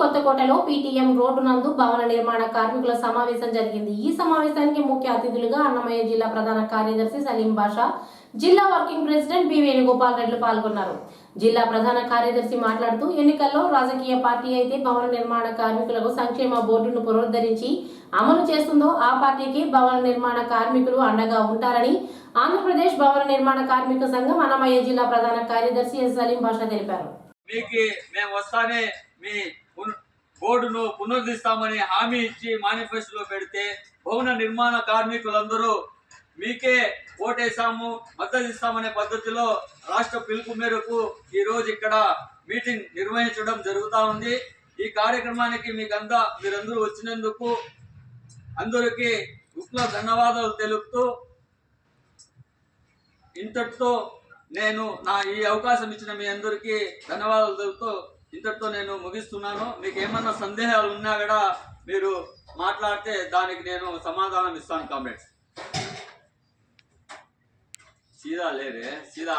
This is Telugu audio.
కొత్తకోటలో పీటీఎం రోడ్డు నందు భవన నిర్మాణ కార్మికుల సమావేశం జరిగింది. ఈ సమావేశానికి ముఖ్య అతిథులుగా అన్నమయ్య జిల్లా ప్రధాన కార్యదర్శి సలీం బాషా జిల్లా working president B Venugopal Reddy పాల్గొన్నారు. జిల్లా ప్రధాన కార్యదర్శి మాట్లాడుతూ ఎన్నికల్లో రాజకీయ పార్టీ అయితే భవన నిర్మాణ కార్మికులకు సంక్షేమ బోర్డును పునరుద్ధరించి అమలు చేస్తుందో ఆ పార్టీకి భవన నిర్మాణ కార్మికులు అండగా ఉంటారని ఆంధ్రప్రదేశ్ భవన నిర్మాణ కార్మిక సంఘం అన్నమయ్య జిల్లా ప్రధాన కార్యదర్శి ఎస్ సలీం బాషా తెలిపారు. మీకు మేము వస్తానే మీ బోర్డును పునరుద్ధిస్తామని హామీ ఇచ్చి మేనిఫెస్టోలో పెడితే భవన నిర్మాణ కార్మికులందరూ మీకే ఓటేసాము మద్దతు ఇస్తామనే పద్ధతిలో రాష్ట్ర పిలుపు మేరకు ఈ రోజు ఇక్కడ మీటింగ్ నిర్వహించడం జరుగుతూ ఉంది. ఈ కార్యక్రమానికి మీకు అందా మీరందరూ వచ్చినందుకు అందరికీ ఉక్ల ధన్యవాదాలు తెలుపుతూ ఇంతటితో నేను నా ఈ అవకాశం ఇచ్చిన మీ అందరికీ ధన్యవాదాలు తెలుపుతూ ఇంతటితో నేను ముగిస్తున్నాను. మీకు ఏమన్నా సందేహాలు ఉన్నా కూడా మీరు మాట్లాడితే దానికి నేను సమాధానం ఇస్తాను కామెంట్స్. సీదా లేరే సీదా